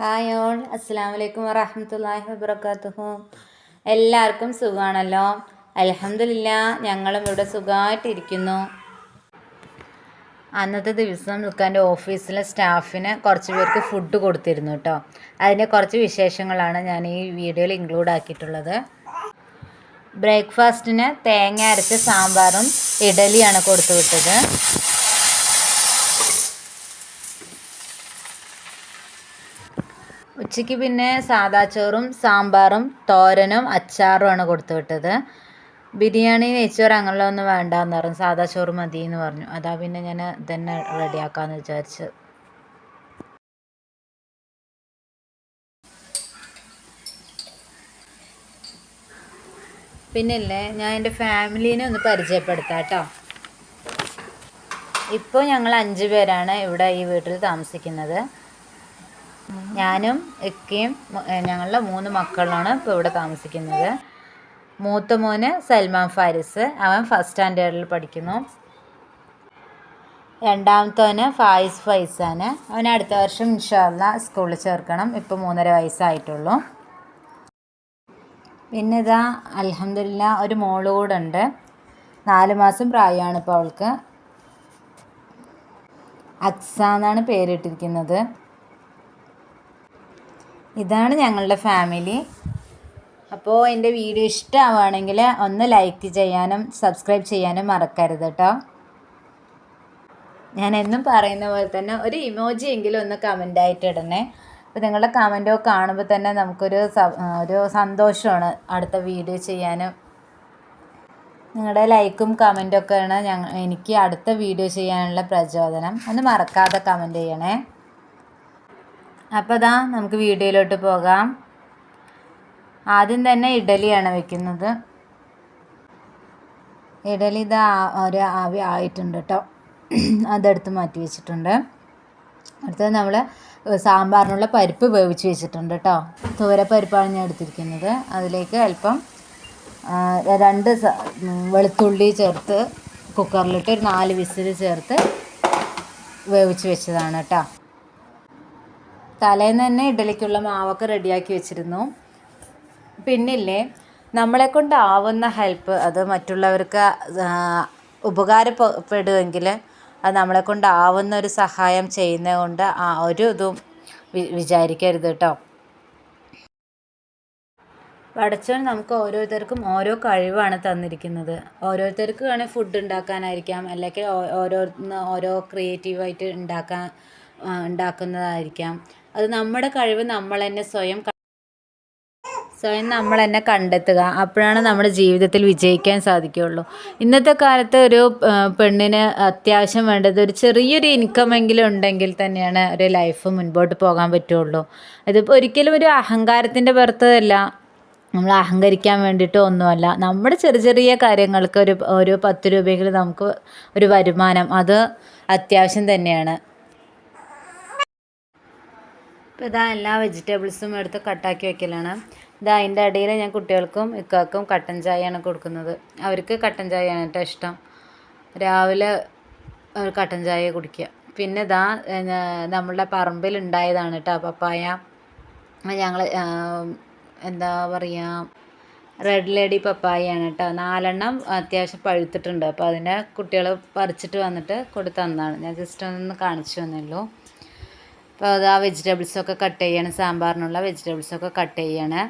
Hi all അസ്സാം വലൈക്കും വറഹമത്തല്ലാഹി വബർക്കാത്തുഹു എല്ലാവർക്കും സുഖമാണല്ലോ? അലഹമില്ല ഞങ്ങളും ഇവിടെ സുഖമായിട്ടിരിക്കുന്നു. അന്നത്തെ ദിവസം നിൽക്കാന്റെ ഓഫീസിലെ സ്റ്റാഫിന് കുറച്ച് പേർക്ക് ഫുഡ് കൊടുത്തിരുന്നു കേട്ടോ അതിന്റെ കുറച്ച് വിശേഷങ്ങളാണ് ഞാൻ ഈ വീഡിയോയിൽ ഇൻക്ലൂഡ് ആക്കിയിട്ടുള്ളത്. ബ്രേക്ക്ഫാസ്റ്റിന് തേങ്ങ അരച്ച സാമ്പാറും ഇഡലിയാണ് കൊടുത്തു വിട്ടത്. ഉച്ചയ്ക്ക് പിന്നെ സാദാ ചോറും സാമ്പാറും തോരനും അച്ചാറുമാണ് കൊടുത്തു വിട്ടത്. ബിരിയാണി നെയ്ച്ചോറ് അങ്ങനെയുള്ള ഒന്നും വേണ്ടാന്ന് പറഞ്ഞു. സാദാ ചോറ് മതി എന്ന് പറഞ്ഞു. അതാ പിന്നെ ഞാൻ ഇതന്നെ റെഡിയാക്കാന്ന് വിചാരിച്ചു. പിന്നില്ലേ ഞാൻ എന്റെ ഫാമിലീനെ ഒന്ന് പരിചയപ്പെടുത്താം കേട്ടോ ഇപ്പോൾ ഞങ്ങൾ അഞ്ച് പേരാണ് ഇവിടെ ഈ വീട്ടിൽ താമസിക്കുന്നത്. ഞാനും ഇക്കയും ഞങ്ങളുടെ മൂന്ന് മക്കളാണ് ഇപ്പോൾ ഇവിടെ താമസിക്കുന്നത്. മൂത്ത മോന് സൽമാൻ ഫാരിസ്. അവൻ ഫസ്റ്റ് സ്റ്റാൻഡേർഡിൽ പഠിക്കുന്നു. രണ്ടാമത്തവന് ഫായിസ് ഫൈസാന്. അവൻ അടുത്ത വർഷം ഇൻഷാല്ല സ്കൂളിൽ ചേർക്കണം. ഇപ്പോൾ മൂന്നര വയസ്സായിട്ടുള്ളൂ. പിന്നെ ഇതാ അലഹമില്ല ഒരു മോൾ ഉണ്ട്. നാല് മാസം പ്രായമാണ് ഇപ്പോൾ അവൾക്ക്. അക്സ എന്നാണ് പേരിട്ടിരിക്കുന്നത്. ഇതാണ് ഞങ്ങളുടെ ഫാമിലി. അപ്പോൾ എന്റെ വീഡിയോ ഇഷ്ടമാവുകയാണെങ്കിൽ ഒന്ന് ലൈക്ക് ചെയ്യാനും സബ്സ്ക്രൈബ് ചെയ്യാനും മറക്കരുത് കേട്ടോ. ഞാൻ എന്നും പറയുന്ന പോലെ തന്നെ ഒരു ഇമോജി എങ്കിലും ഒന്ന് കമന്റായിട്ട് ഇടണേ. അപ്പോൾ നിങ്ങളുടെ കമന്റോ കാണുമ്പോൾ തന്നെ നമുക്കൊരു ഒരു സന്തോഷമാണ് അടുത്ത വീഡിയോ ചെയ്യാനും. നിങ്ങളുടെ ലൈക്കും കമന്റൊക്കെയാണ് ഞങ്ങൾ എനിക്ക് അടുത്ത വീഡിയോ ചെയ്യാനുള്ള പ്രചോദനം. ഒന്ന് മറക്കാതെ കമന്റ് ചെയ്യണേ. അപ്പോൾ ഇതാ നമുക്ക് വീഡിയോയിലോട്ട് പോകാം. ആദ്യം തന്നെ ഇഡലിയാണ് വെക്കുന്നത്. ഇഡലി ഇതാ ഒരു ആവി ആയിട്ടുണ്ട് കേട്ടോ അതെടുത്ത് മാറ്റി വെച്ചിട്ടുണ്ട്. അടുത്തത് നമ്മൾ സാമ്പാറിനുള്ള പരിപ്പ് വേവിച്ച് വെച്ചിട്ടുണ്ട് കേട്ടോ തുവരപ്പരിപ്പാണ് ഞാൻ എടുത്തിരിക്കുന്നത്. അതിലേക്ക് അല്പം രണ്ട് വെളുത്തുള്ളി ചേർത്ത് കുക്കറിലിട്ട് ഒരു നാല് വിസിൽ ചേർത്ത് വേവിച്ച് വെച്ചതാണ് കേട്ടോ തലേന്ന് തന്നെ ഇഡലിക്കുള്ള മാവൊക്കെ റെഡിയാക്കി വെച്ചിരുന്നു. പിന്നില്ലേ നമ്മളെ കൊണ്ടാവുന്ന ഹെൽപ്പ് അത് മറ്റുള്ളവർക്ക് ഉപകാരപ്പെടുമെങ്കിൽ അത് നമ്മളെ കൊണ്ടാവുന്ന ഒരു സഹായം ചെയ്യുന്നത് കൊണ്ട് ആ ഒരു ഇതും വിചാരിക്കരുത് കേട്ടോ പടച്ചവൻ നമുക്ക് ഓരോരുത്തർക്കും ഓരോ കഴിവാണ് തന്നിരിക്കുന്നത്. ഓരോരുത്തർക്ക് വേണേൽ ഫുഡ് ഉണ്ടാക്കാനായിരിക്കാം അല്ലെങ്കിൽ ഓരോ ഓരോ ക്രിയേറ്റീവായിട്ട് ഉണ്ടാക്കാൻ ഉണ്ടാക്കുന്നതായിരിക്കാം. അത് നമ്മുടെ കഴിവ് നമ്മൾ തന്നെ സ്വയം സ്വയം നമ്മൾ തന്നെ കണ്ടെത്തുക. അപ്പോഴാണ് നമ്മുടെ ജീവിതത്തിൽ വിജയിക്കാൻ സാധിക്കുകയുള്ളൂ. ഇന്നത്തെ കാലത്ത് ഒരു പെണ്ണിന് അത്യാവശ്യം വേണ്ടത് ഒരു ചെറിയൊരു ഇൻകമെങ്കിലും ഉണ്ടെങ്കിൽ തന്നെയാണ് ഒരു ലൈഫ് മുൻപോട്ട് പോകാൻ പറ്റുള്ളൂ. അതിപ്പോൾ ഒരിക്കലും ഒരു അഹങ്കാരത്തിന്റെ പുറത്തല്ല നമ്മൾ അഹങ്കരിക്കാൻ വേണ്ടിയിട്ട് ഒന്നുമല്ല. നമ്മുടെ ചെറിയ ചെറിയ കാര്യങ്ങൾക്ക് ഒരു ഒരു പത്ത് രൂപയെങ്കിലും നമുക്ക് ഒരു വരുമാനം. അത് അത്യാവശ്യം തന്നെയാണ്. ഇപ്പോൾ ഇതാ എല്ലാ വെജിറ്റബിൾസും എടുത്ത് കട്ടാക്കി വെക്കലാണ്. ഇതാ അതിന്റെ ഇടയിൽ ഞാൻ കുട്ടികൾക്കും ഇക്കാക്കും കട്ടൻ ചായയാണ് കൊടുക്കുന്നത്. അവർക്ക് കട്ടൻ ചായയാണ് കേട്ടോ ഇഷ്ടം. രാവിലെ കട്ടൻ ചായ കുടിക്കുക. പിന്നെ ഇതാ നമ്മളുടെ പറമ്പിൽ ഉണ്ടായതാണ് കേട്ടോ പപ്പായ. ഞങ്ങൾ എന്താ പറയുക റെഡ് ലേഡി പപ്പായയാണ് കേട്ടോ. നാലെണ്ണം അത്യാവശ്യം പഴുത്തിട്ടുണ്ട്. അപ്പോൾ അതിനെ കുട്ടികൾ പറിച്ചിട്ട് വന്നിട്ട് കൊടുത്തു തന്നതാണ് ഞാൻ ജസ്റ്റ് ഒന്ന് കാണിച്ചു തന്നല്ലോ അപ്പോൾ അത് ആ വെജിറ്റബിൾസൊക്കെ കട്ട് ചെയ്യണം. സാമ്പാറിനുള്ള വെജിറ്റബിൾസൊക്കെ കട്ട് ചെയ്യണം.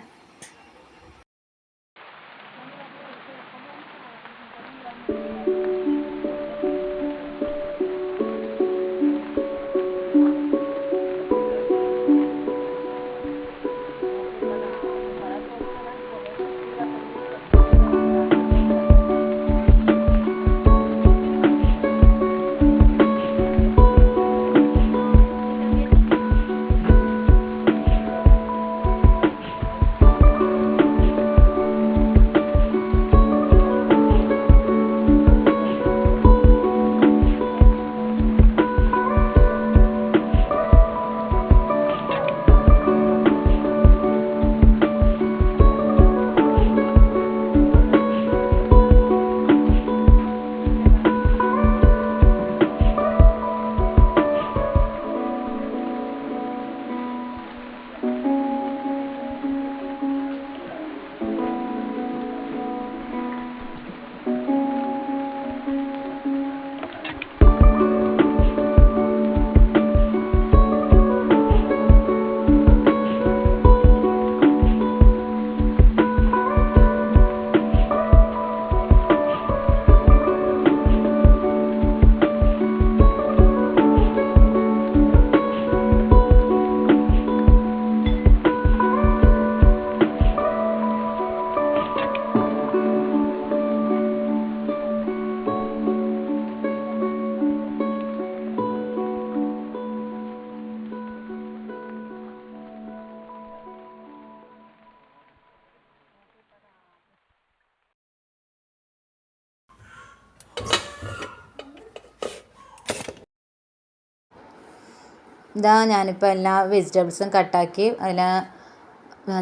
ഇതാ ഞാനിപ്പോൾ എല്ലാ വെജിറ്റബിൾസും കട്ടാക്കി അതിൽ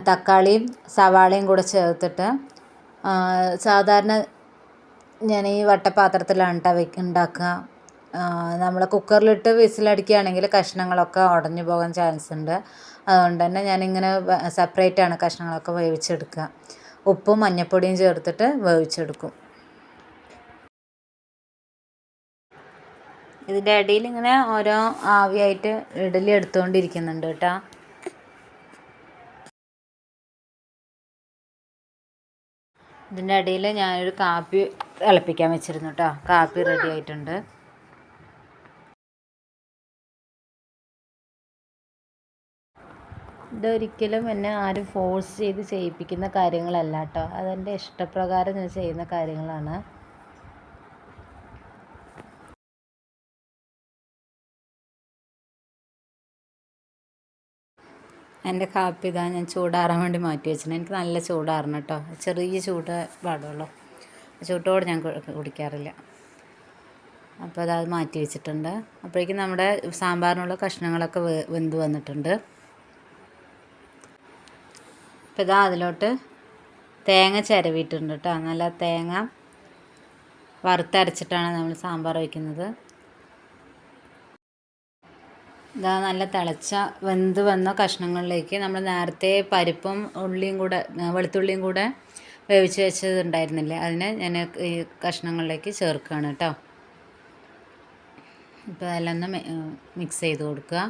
തക്കാളിയും സവാളയും കൂടെ ചേർത്തിട്ട് സാധാരണ ഞാൻ ഈ വട്ടപാത്രത്തിലാണ് കേട്ടോ ഉണ്ടാക്കുക നമ്മൾ കുക്കറിലിട്ട് വിസിലടിക്കുകയാണെങ്കിൽ കഷ്ണങ്ങളൊക്കെ ഉടഞ്ഞു പോകാൻ ചാൻസ് ഉണ്ട് അതുകൊണ്ട് തന്നെ ഞാനിങ്ങനെ സെപ്പറേറ്റാണ് കഷ്ണങ്ങളൊക്കെ വേവിച്ചെടുക്കുക ഉപ്പും മഞ്ഞൾപ്പൊടിയും ചേർത്തിട്ട് വേവിച്ചെടുക്കും. ഇതിന്റെ ഇടയിൽ ഇങ്ങനെ ഓരോ ആവിയായിട്ട് ഇഡലി എടുത്തുകൊണ്ടിരിക്കുന്നുണ്ട് കേട്ടോ. ഇതിന്റെ ഇടയിൽ ഞാനൊരു കാപ്പി തിളപ്പിക്കാൻ വെച്ചിരുന്നു കേട്ടോ. കാപ്പി റെഡി ആയിട്ടുണ്ട്. ഇതൊരിക്കലും എന്നെ ആരും ഫോഴ്സ് ചെയ്ത് ചെയ്യിപ്പിക്കുന്ന കാര്യങ്ങളല്ല കേട്ടോ. അതെന്റെ ഇഷ്ടപ്രകാരം ഞാൻ ചെയ്യുന്ന കാര്യങ്ങളാണ്. എന്റെ കാപ്പി ഇതാ ഞാൻ ചൂടാറാൻ വേണ്ടി മാറ്റി വെച്ചിട്ടുണ്ട് എനിക്ക് നല്ല ചൂടാറണം കേട്ടോ ചെറിയ ചൂട് പാടുള്ളൂ. ചൂട്ടോട് ഞാൻ കുടിക്കാറില്ല. അപ്പോൾ അത് മാറ്റി വെച്ചിട്ടുണ്ട്. അപ്പോഴേക്കും നമ്മുടെ സാമ്പാറിനുള്ള കഷ്ണങ്ങളൊക്കെ വെന്ത് വന്നിട്ടുണ്ട്. അപ്പോൾ ഇതാ അതിലോട്ട് തേങ്ങ ചിരവിയിട്ടുണ്ട് കേട്ടോ നല്ല തേങ്ങ വറുത്തരച്ചിട്ടാണ് നമ്മൾ സാമ്പാർ വയ്ക്കുന്നത്. ഇതാ നല്ല തിളച്ച വെന്ത് വന്ന കഷ്ണങ്ങളിലേക്ക് നമ്മൾ നേരത്തെ പരിപ്പും ഉള്ളിയും കൂടെ വെളുത്തുള്ളിയും കൂടെ വേവിച്ച് വെച്ചതുണ്ടായിരുന്നില്ലേ? അതിനെ ഞാൻ ഈ കഷ്ണങ്ങളിലേക്ക് ചേർക്കുകയാണ് കേട്ടോ. ഇപ്പോൾ അതെല്ലാം ഒന്ന് മിക്സ് ചെയ്ത് കൊടുക്കുക.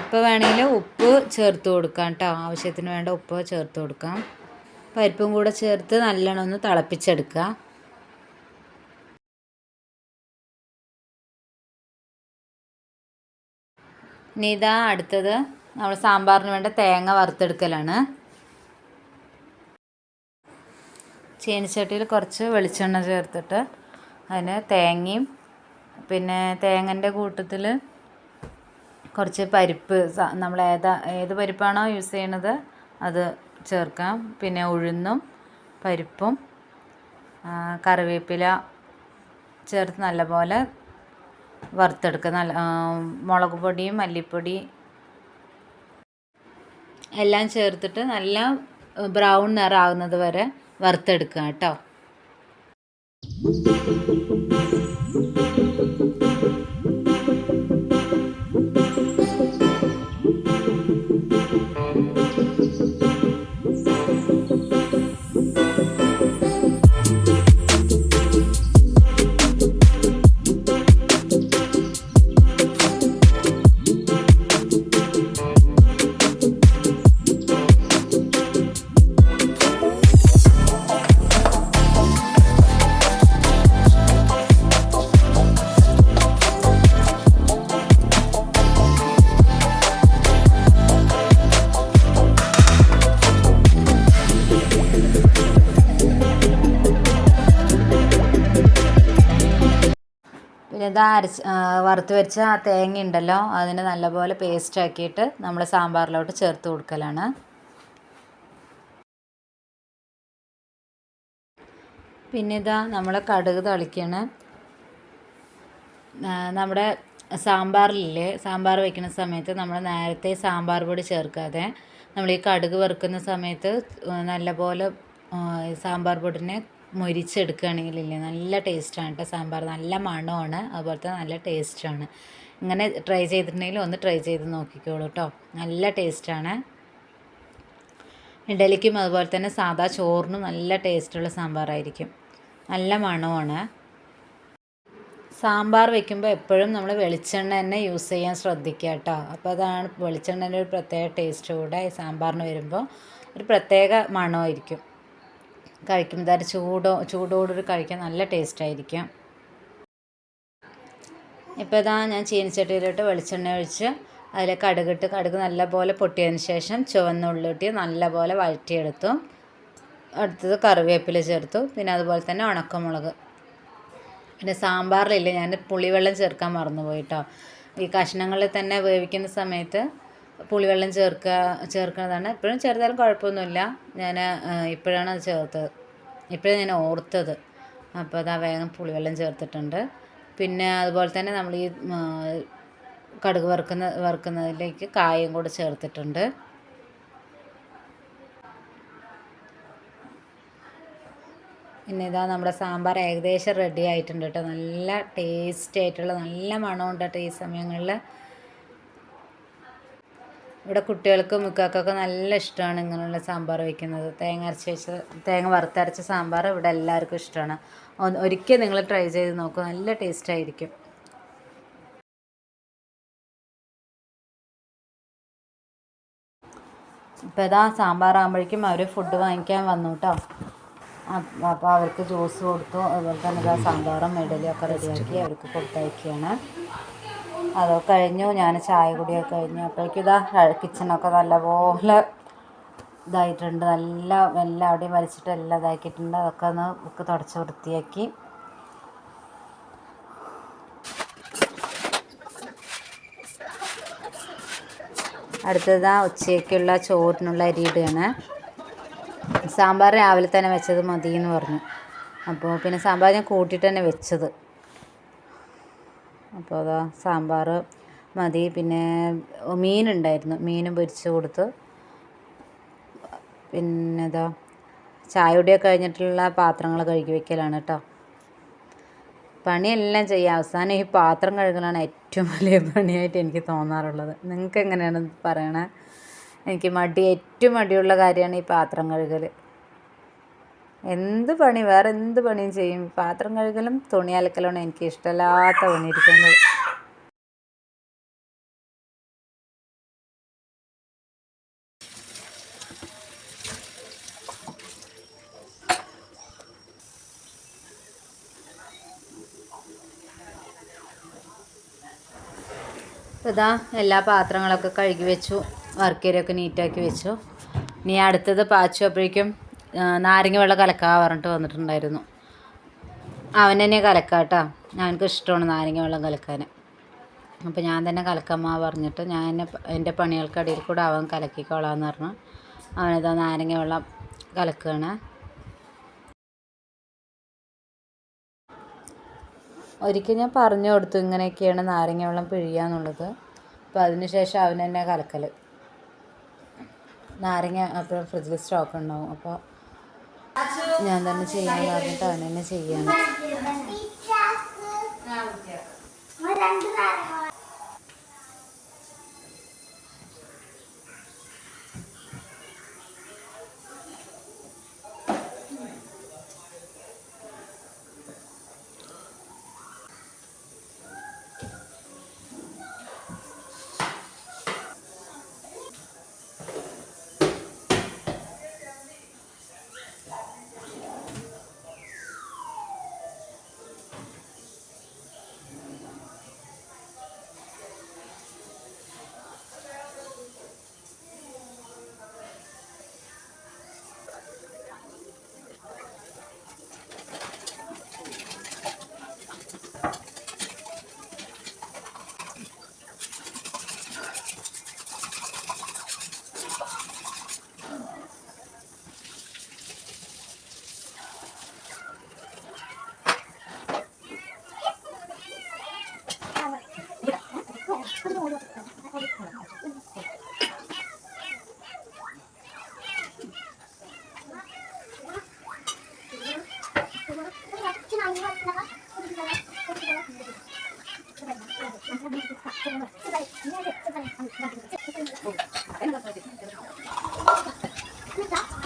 ഇപ്പോൾ വേണമെങ്കിൽ ഉപ്പ് ചേർത്ത് കൊടുക്കാം കേട്ടോ. ആവശ്യത്തിന് വേണ്ട ഉപ്പ് ചേർത്ത് കൊടുക്കാം. പരിപ്പും കൂടെ ചേർത്ത് നല്ലോണം ഒന്ന് തിളപ്പിച്ചെടുക്കുക. ഇനി ഇതാ അടുത്തത്. നമ്മൾ സാമ്പാറിന് വേണ്ട തേങ്ങ വറുത്തെടുക്കലാണ്. ചീനിച്ചട്ടിയിൽ കുറച്ച് വെളിച്ചെണ്ണ ചേർത്തിട്ട് അതിന് തേങ്ങയും പിന്നെ തേങ്ങന്റെ കൂട്ടത്തിൽ കുറച്ച് പരിപ്പ് നമ്മൾ ഏതാ ഏത് പരിപ്പാണോ യൂസ് ചെയ്യണത് അത് ചേർക്കാം. പിന്നെ ഉഴുന്നും പരിപ്പും കറിവേപ്പില ചേർത്ത് നല്ലപോലെ വറുത്തെടുക്കുക. നല്ല മുളക് പൊടിയും മല്ലിപ്പൊടി എല്ലാം ചേർത്തിട്ട് നല്ല ബ്രൗൺ നിറാവുന്നത് വരെ വറുത്തെടുക്കുക കേട്ടോ. ഇത് അരച്ച് വറുത്ത് വെച്ച ആ തേങ്ങ ഉണ്ടല്ലോ അതിനെ നല്ലപോലെ പേസ്റ്റ് ആക്കിയിട്ട് നമ്മൾ സാമ്പാറിലോട്ട് ചേർത്ത് കൊടുക്കലാണ്. പിന്നെ ഇതാ നമ്മൾ കടുക് തളിക്കണം. നമ്മുടെ സാമ്പാറിലില്ലേ സാമ്പാർ വയ്ക്കുന്ന സമയത്ത് നമ്മൾ നേരത്തെ സാമ്പാർ പൊടി ചേർക്കാതെ നമ്മൾ ഈ കടുക് വറുക്കുന്ന സമയത്ത് നല്ലപോലെ സാമ്പാർ പൊടിനെ മൊരിച്ചെടുക്കുകയാണെങ്കിലില്ലേ നല്ല ടേസ്റ്റാണ് കേട്ടോ സാമ്പാർ. നല്ല മണമാണ് അതുപോലത്തെ നല്ല ടേസ്റ്റാണ്. ഇങ്ങനെ ട്രൈ ചെയ്തിട്ടുണ്ടെങ്കിൽ ഒന്ന് ട്രൈ ചെയ്ത് നോക്കിക്കോളൂ കേട്ടോ നല്ല ടേസ്റ്റാണ്. ഇഡലിക്കും അതുപോലെ തന്നെ സാധാ ചോറിനും നല്ല ടേസ്റ്റുള്ള സാമ്പാറായിരിക്കും. നല്ല മണമാണ്. സാമ്പാർ വെക്കുമ്പോൾ എപ്പോഴും നമ്മൾ വെളിച്ചെണ്ണ തന്നെ യൂസ് ചെയ്യാൻ ശ്രദ്ധിക്കുക കേട്ടോ അപ്പോൾ അതാണ് വെളിച്ചെണ്ണേന്റെ ഒരു പ്രത്യേക ടേസ്റ്റ് കൂടെ സാമ്പാറിന് വരുമ്പോൾ ഒരു പ്രത്യേക മണമായിരിക്കും. കഴിക്കുമ്പോൾ അത് ചൂടോ ചൂടോടൊരു കഴിക്കാൻ നല്ല ടേസ്റ്റ് ആയിരിക്കും. ഇപ്പോൾ ഇതാ ഞാൻ ചീനിച്ചട്ടിയിലോട്ട് വെളിച്ചെണ്ണ ഒഴിച്ച് അതിൽ കടുകിട്ട് കടുക് നല്ലപോലെ പൊട്ടിയതിന് ശേഷം ചുവന്നുള്ളിട്ട് നല്ലപോലെ വഴറ്റിയെടുത്തു. അടുത്തത് കറിവേപ്പില ചേർത്തു. പിന്നെ അതുപോലെ തന്നെ ഉണക്കമുളക്. പിന്നെ സാമ്പാറിലില്ല ഞാൻ പുളിവെള്ളം ചേർക്കാൻ മറന്നുപോയിട്ടോ ഈ കഷ്ണങ്ങളിൽ തന്നെ വേവിക്കുന്ന സമയത്ത് പുളിവെള്ളം ചേർക്കുക ചേർക്കുന്നതാണ്. ഇപ്പോഴും ചേർത്താലും കുഴപ്പമൊന്നുമില്ല. ഞാൻ ഇപ്പോഴാണ് അത് ചേർത്തത്. ഇപ്പോഴാണ് ഞാൻ ഓർത്തത്. അപ്പോൾ അതാ വേഗം പുളിവെള്ളം ചേർത്തിട്ടുണ്ട്. പിന്നെ അതുപോലെ തന്നെ നമ്മൾ ഈ കടുക് വറുക്കുന്ന വറുക്കുന്നതിലേക്ക് കായം കൂടെ ചേർത്തിട്ടുണ്ട്. പിന്നെ ഇതാ നമ്മുടെ സാമ്പാർ ഏകദേശം റെഡി ആയിട്ടുണ്ട് കേട്ടോ. നല്ല ടേസ്റ്റ് ആയിട്ടുള്ള നല്ല മണമുണ്ട് കേട്ടോ ഈ സമയങ്ങളിൽ ഇവിടെ കുട്ടികൾക്ക് മുക്കാക്കൊക്കെ നല്ല ഇഷ്ടമാണ് ഇങ്ങനെയുള്ള സാമ്പാർ വയ്ക്കുന്നത് തേങ്ങ അരച്ച് വെച്ച തേങ്ങ വറുത്തരച്ച സാമ്പാർ ഇവിടെ എല്ലാവർക്കും ഇഷ്ടമാണ്. ഒരിക്കൽ നിങ്ങൾ ട്രൈ ചെയ്ത് നോക്കൂ നല്ല ടേസ്റ്റ് ആയിരിക്കും. ഇപ്പം ഇതാ സാമ്പാറാകുമ്പോഴേക്കും അവർ ഫുഡ് വാങ്ങിക്കാൻ വന്നു കേട്ടോ അപ്പോൾ അവർക്ക് ജ്യൂസ് കൊടുത്തു അതുപോലെ തന്നെ സാമ്പാറും ഇഡലിയും ഒക്കെ റെഡിയാക്കി അവർക്ക് കൊടുത്തയക്കുകയാണ്. അതൊക്കെ കഴിഞ്ഞു? ഞാൻ ചായ കുടിയൊക്കെ കഴിഞ്ഞു. അപ്പോഴേക്കും ഇതാ കിച്ചണൊക്കെ നല്ലപോലെ ഇതായിട്ടുണ്ട്. നല്ല എല്ലാവിടെയും വലിച്ചിട്ട് എല്ലാം ഇതാക്കിയിട്ടുണ്ട്. അതൊക്കെ ഒന്ന് ബുക്ക് തുടച്ച് വൃത്തിയാക്കി. അടുത്തത് ഉച്ചയ്ക്കുള്ള ചോറിനുള്ള അരി ഇടുകയാണ്. സാമ്പാർ രാവിലെ തന്നെ വെച്ചത് മതി എന്ന് പറഞ്ഞു. അപ്പോൾ പിന്നെ സാമ്പാർ ഞാൻ കൂട്ടിയിട്ട് തന്നെ വെച്ചത്. അപ്പോൾ അതാ സാമ്പാർ മതി. പിന്നെ മീനുണ്ടായിരുന്നു. മീനും പൊരിച്ച് കൊടുത്തു. പിന്നെ ഇതാ ചായ കുടിയൊക്കെ കഴിഞ്ഞിട്ടുള്ള പാത്രങ്ങൾ കഴുകി വെക്കലാണ് കേട്ടോ പണിയെല്ലാം ചെയ്യാം. അവസാനം ഈ പാത്രം കഴുകലാണ് ഏറ്റവും വലിയ പണിയായിട്ട് എനിക്ക് തോന്നാറുള്ളത്. നിങ്ങൾക്ക് എങ്ങനെയാണ് പറയണേ? എനിക്ക് മടി ഏറ്റവും മടിയുള്ള കാര്യമാണ് ഈ പാത്രം കഴുകൽ എന്ത് പണി വേറെ എന്ത് പണിയും ചെയ്യും? പാത്രം കഴുകലും തുണി അലക്കലാണ് എനിക്ക് ഇഷ്ടമല്ലാത്ത പണി ഇരിക്കുന്നത് ഇതാ എല്ലാ പാത്രങ്ങളൊക്കെ കഴുകി വെച്ചു വർക്കേരിയൊക്കെ നീറ്റാക്കി വെച്ചു. ഇനി അടുത്തത് പാച്ചു അപ്പോഴേക്കും നാരങ്ങ വെള്ളം കലക്കാൻ പറഞ്ഞിട്ട് വന്നിട്ടുണ്ടായിരുന്നു. അവൻ തന്നെ കലക്കാം കേട്ടോ അവനക്ക് ഇഷ്ടമാണ് നാരങ്ങ വെള്ളം കലക്കാൻ അപ്പോൾ ഞാൻ തന്നെ കലക്കമ്മ പറഞ്ഞിട്ട് ഞാൻ എന്നെ എന്റെ പണികൾക്കിടയിൽ കൂടെ അവൻ കലക്കിക്കോളാന്ന് പറഞ്ഞു. അവനതാ നാരങ്ങ വെള്ളം കലക്കുകയാണ് ഒരിക്കൽ ഞാൻ പറഞ്ഞു കൊടുത്തു ഇങ്ങനെയൊക്കെയാണ് നാരങ്ങ വെള്ളം പിഴിയുക എന്നുള്ളത് അപ്പോൾ അതിനുശേഷം അവൻ തന്നെ കലക്കൽ നാരങ്ങ അപ്പോൾ ഫ്രിഡ്ജിൽ സ്റ്റോക്ക് ഉണ്ടാവും. അപ്പോൾ ഞാൻ തന്നെ ചെയ്യാൻ. പറഞ്ഞിട്ട് അവൻ തന്നെ ചെയ്യാണ്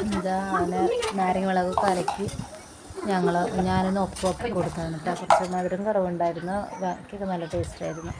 ഇതാ അവന് നാരങ്ങ വിളക് കലക്കി ഞങ്ങൾ ഞാനൊന്ന് ഒപ്പൊക്കെ കൊടുത്താണ് കേട്ടോ കുറച്ച് മധുരം കുറവുണ്ടായിരുന്നു. ബാക്കിയൊക്കെ നല്ല ടേസ്റ്റായിരുന്നു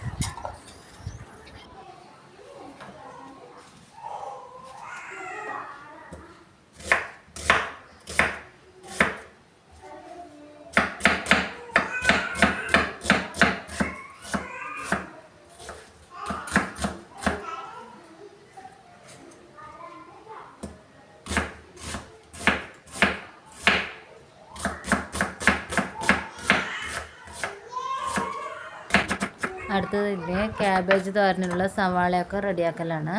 അടുത്തത് ഇല്ലേ ക്യാബേജ് തോരനുള്ള സവാളയൊക്കെ റെഡിയാക്കലാണ്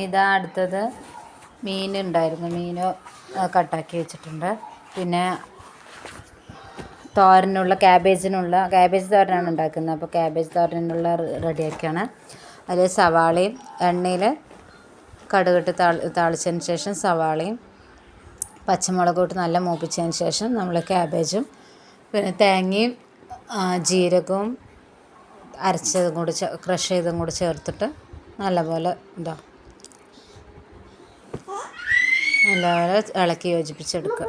ഇതാ അടുത്തത് മീൻ ഉണ്ടായിരുന്നു. മീൻ കട്ടാക്കി വെച്ചിട്ടുണ്ട്. പിന്നെ തോരനുള്ള ക്യാബേജിനുള്ള ക്യാബേജ് തോരനാണ് ഉണ്ടാക്കുന്നത്. അപ്പോൾ ക്യാബേജ് തോരനുള്ള റെഡിയാക്കിയാണ്. അതിൽ സവാളയും എണ്ണയിൽ കടുകിട്ട് താളി താളിച്ചതിന് ശേഷം സവാളയും പച്ചമുളകോട്ട് നല്ല മൂപ്പിച്ചതിന് ശേഷം നമ്മൾ ക്യാബേജും പിന്നെ തേങ്ങയും ജീരകവും അരച്ചതും കൂടി ക്രഷ് ചെയ്തും കൂടി ചേർത്തിട്ട് നല്ലപോലെ എന്താ നല്ലപോലെ ഇളക്കി യോജിപ്പിച്ചെടുക്കുക.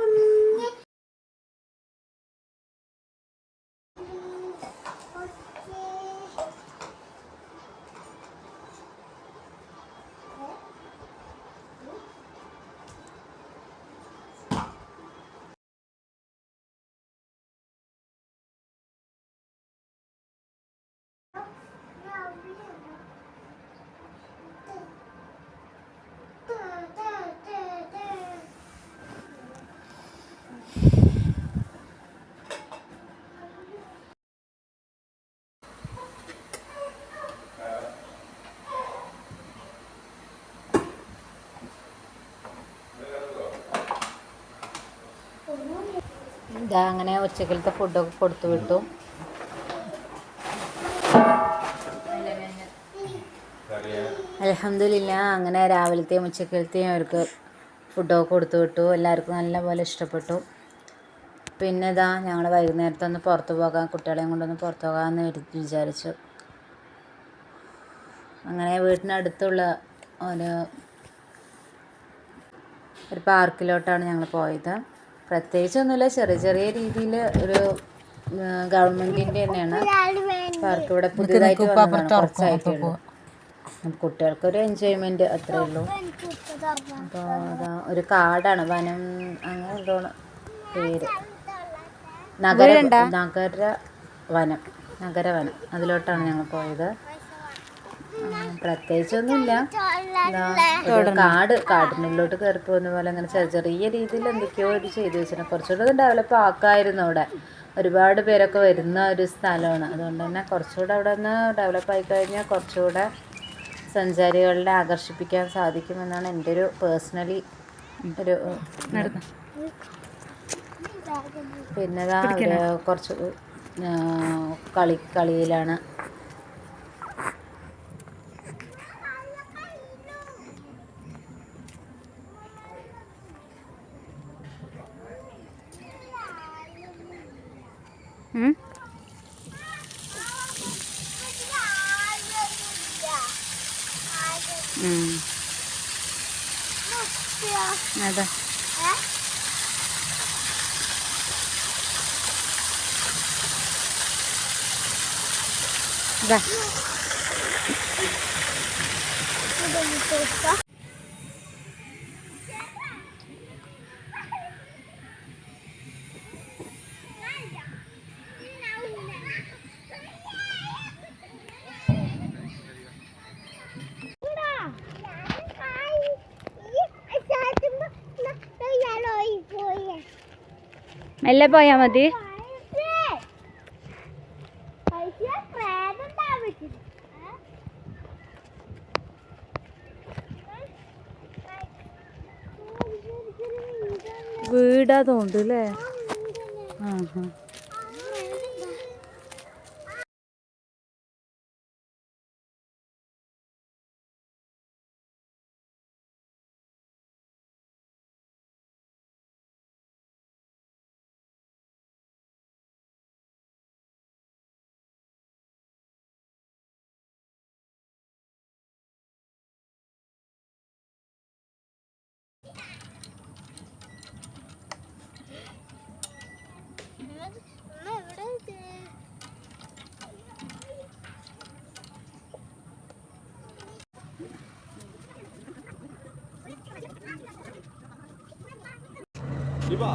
ഇതാ അങ്ങനെ ഉച്ചക്കലത്തെ ഫുഡൊക്കെ കൊടുത്തു വിട്ടു. അലഹമില്ല അങ്ങനെ രാവിലത്തെയും ഉച്ചക്കലത്തെയും അവർക്ക് ഫുഡൊക്കെ കൊടുത്തു വിട്ടു. എല്ലാവർക്കും നല്ലപോലെ ഇഷ്ടപ്പെട്ടു. പിന്നെ ഇതാ ഞങ്ങൾ വൈകുന്നേരത്തെ ഒന്ന് പുറത്തു പോകാം കുട്ടികളെയും കൊണ്ടൊന്ന് പുറത്തു പോകാമെന്ന് വിചാരിച്ചു. അങ്ങനെ വീട്ടിനടുത്തുള്ള ഒരു ഒരു പാർക്കിലോട്ടാണ് ഞങ്ങൾ പോയത്. പ്രത്യേകിച്ചൊന്നുമില്ല. ചെറിയ ചെറിയ രീതിയിൽ ഒരു ഗവൺമെന്റിന്റെ തന്നെയാണ്. അവർക്ക് ഇവിടെ പുതിയതായിട്ട് വന്നതാണ്. കുറച്ചായിട്ടേ ഉള്ളൂ. കുട്ടികൾക്കൊരു എൻജോയ്മെന്റ് അത്രേ ഉള്ളൂ. അപ്പോൾ അതാ ഒരു കാടാണ്. വനം അങ്ങനെ എന്തോ പേര്. നഗര നഗര വനം. നഗരവനം അതിലോട്ടാണ് ഞങ്ങൾ പോയത്. പ്രത്യേകിച്ചൊന്നുമില്ല. കാട് കാടിനുള്ളിലോട്ട് കയറി പോകുന്ന പോലെ അങ്ങനെ ചെറിയ ചെറിയ രീതിയിൽ എന്തൊക്കെയോ ഒരു ചെയ്തു വെച്ചിട്ടുണ്ട്. കുറച്ചുകൂടെ ഡെവലപ്പ് ആക്കായിരുന്നു അവിടെ. ഒരുപാട് പേരൊക്കെ വരുന്ന ഒരു സ്ഥലമാണ്. അതുകൊണ്ട് തന്നെ കുറച്ചുകൂടെ അവിടെ നിന്ന് ഡെവലപ്പ് ആയി കഴിഞ്ഞാൽ കുറച്ചുകൂടെ സഞ്ചാരികളെ ആകർഷിപ്പിക്കാൻ സാധിക്കുമെന്നാണ് എന്റെ ഒരു പേഴ്സണലി ഒരു പിന്നെ കുറച്ച് കളി കളിയിലാണ് ഉം? ഉം. അതെ ഇതാ മെല്ലെ പോയാ മതി? വീടാ തോണ്ടല്ലേ ആ ഹാ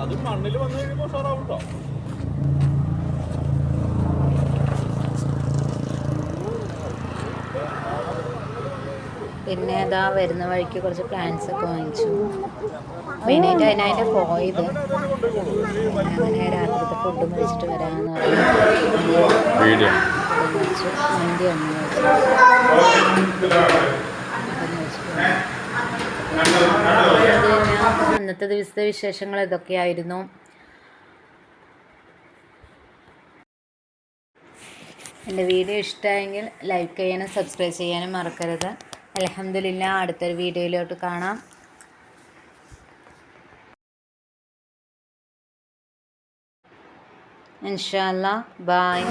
അത് മണ്ണിൽ വന്നു കഴിയുമ്പോൾ ഉഷാറാവും കേട്ടോ പിന്നെ ഇതാ വരുന്ന വഴിക്ക് കുറച്ച് പ്ലാന്റ്സ് ഒക്കെ വാങ്ങിച്ചു. മെയിനായിട്ട് അതിനായിട്ട് പോയത് അങ്ങനെ രാത്രിത്തെ ഫുഡ് കഴിച്ചിട്ട് വരാമെന്ന് പറഞ്ഞു. മന്തി ഒന്ന് കഴിച്ചു അന്നത്തെ ദിവസത്തെ വിശേഷങ്ങൾ ഇതൊക്കെയായിരുന്നു. എന്റെ വീഡിയോ ഇഷ്ടമായെങ്കിൽ ലൈക്ക് ചെയ്യാനും സബ്സ്ക്രൈബ് ചെയ്യാനും മറക്കരുത്. അലഹമില്ല അടുത്തൊരു വീഡിയോയിലോട്ട് കാണാം. ഇൻഷാല്ല ബായ്